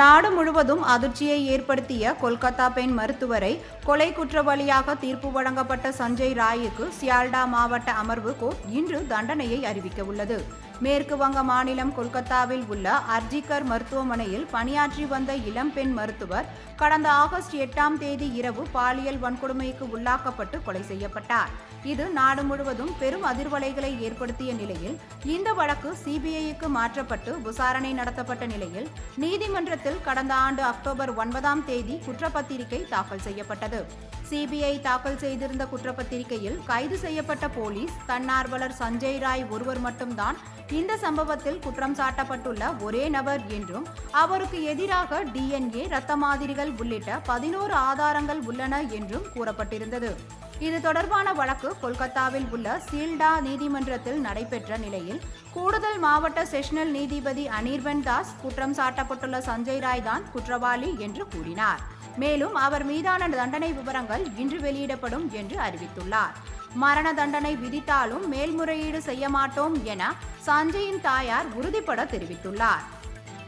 நாடு முழுவதும் அதிர்ச்சியை ஏற்படுத்திய கொல்கத்தா பெண் மருத்துவரை கொலை குற்றவாளியாக தீர்ப்பு வழங்கப்பட்ட சஞ்சய் ராயுக்கு சியால்டா மாவட்ட அமர்வு கோர்ட் இன்று தண்டனையை அறிவிக்க உள்ளது. மேற்கு வங்க மாநிலம் கொல்கத்தாவில் உள்ள அர்ஜிகர் மருத்துவமனையில் பணியாற்றி வந்த இளம் பெண் மருத்துவர் கடந்த ஆகஸ்ட் எட்டாம் தேதி இரவு பாலியல் வன்கொடுமைக்கு உள்ளாக்கப்பட்டு கொலை செய்யப்பட்டார். இது நாடு முழுவதும் பெரும் அதிர்வலைகளை ஏற்படுத்திய நிலையில் இந்த வழக்கு சிபிஐக்கு மாற்றப்பட்டு விசாரணை நடத்தப்பட்ட நிலையில் நீதிமன்றத்தில் கடந்த ஆண்டு அக்டோபர் ஒன்பதாம் தேதி குற்றப்பத்திரிகை தாக்கல் செய்யப்பட்டது. சிபிஐ தாக்கல் செய்திருந்த குற்றப்பத்திரிகையில் கைது செய்யப்பட்ட போலீஸ் தன்னார்வலர் சஞ்சய் ராய் ஒருவர் மட்டும்தான் இந்த சம்பவத்தில் குற்றம் சாட்டப்பட்டுள்ள ஒரே நபர் என்றும் அவருக்கு எதிராக டிஎன்ஏ ரத்த மாதிரிகள் உள்ளிட்ட பதினோரு ஆதாரங்கள் உள்ளன என்றும் கூறப்பட்டிருந்தது. இது தொடர்பான வழக்கு கொல்கத்தாவில் உள்ள சீல்டா நீதிமன்றத்தில் நடைபெற்ற நிலையில் கூடுதல் மாவட்ட செஷனல் நீதிபதி அனிர்பன் தாஸ் குற்றம் சாட்டப்பட்டுள்ள சஞ்சய் ராய் தான் குற்றவாளி என்று கூறினார். மேலும் அவர் மீதான தண்டனை விவரங்கள் இன்று வெளியிடப்படும் என்று அறிவித்துள்ளார். மரண தண்டனை விதித்தாலும் மேல்முறையீடு செய்ய மாட்டோம் என சஞ்சயின் தாயார் உறுதிபட தெரிவித்துள்ளார்.